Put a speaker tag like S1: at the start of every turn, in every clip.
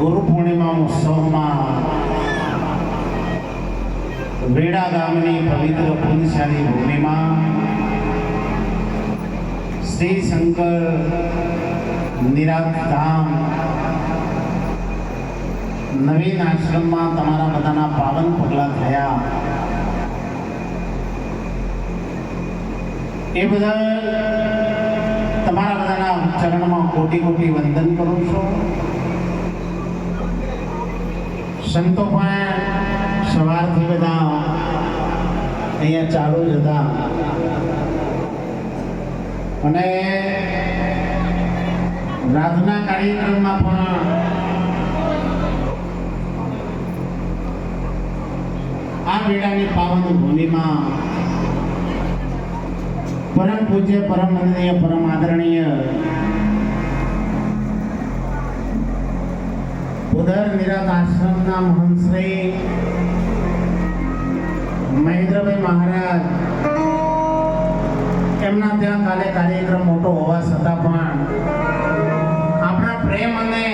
S1: ગુરુ પૂર્ણિમા ઉત્સવમાં વેડા ગામની પવિત્ર પુણ્યશાળી ભૂમિમાં શ્રી શંકર નિરાધામ નવીન આશ્રમમાં તમારા બધાના પાવન પગલાં થયા. એ બધા તમારા બધાના ચરણમાં કોટી કોટી વંદન કરું છું. સંતો પણ સવારથી બધા અહીંયા ચાલુ જ હતા. અને રાતના કાર્યક્રમમાં પણ આ વેળાની પાવન ભૂમિમાં પરમ પૂજ્ય પરમ વંદનીય પરમ આદરણીય ઉદર નિરાત આશ્રમના મહંત શ્રી મહેન્દ્રભાઈ મહારાજ. એમના ત્યાં કાલે કાર્યક્રમ મોટો હોવા છતાં પણ આપણા પ્રેમ અને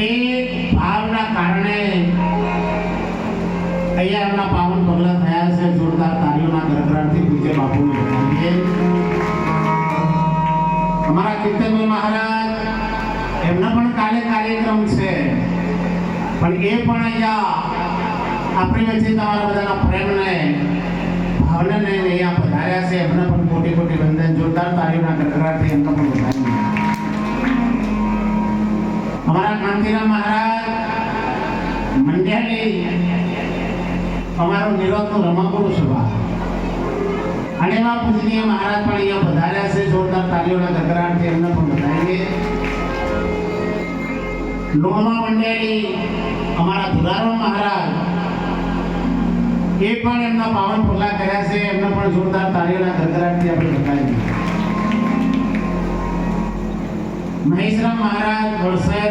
S1: એક ભાવના કારણે અહીંયા એમના પાવન પગલા થયા છે જોરદાર તાળીઓના ગરગડાટથી પૂજ્ય બાપુને અમારા કીર્તનભાઈ મહારાજ એમના પણ કાલે કાર્યક્રમ છે. પણ એ પણ અહીંયા આપણી વચ્ચે તમારા બધાના પ્રેમને, ભાવનાને અહીંયા પધાર્યા છે. એમને પણ કોટી કોટી વંદન. જોરદાર તારીઓના ગરગડાટથી એમનો પણ વધાવીએ અમારા કાંતિરામ મહારાજ મંડ્યાની અમારો નિરોધનું રમકડું સભા અને એવા પૂજનીય મહારાજ પણ અહીંયા પધાર્યા છે. જોરદાર તાલીઓના ગગરાટથી એમને પણ વધાવીએ લોહમા મંડળી, અમારા ધુલારામ મહારાજ, એ પણ એમના પાવન પગલા કર્યા છે. એમને પણ જોરદાર તાળીઓના ગગરાટથી આપણે વધાવીએ મહેશરામ મહારાજ, વડસર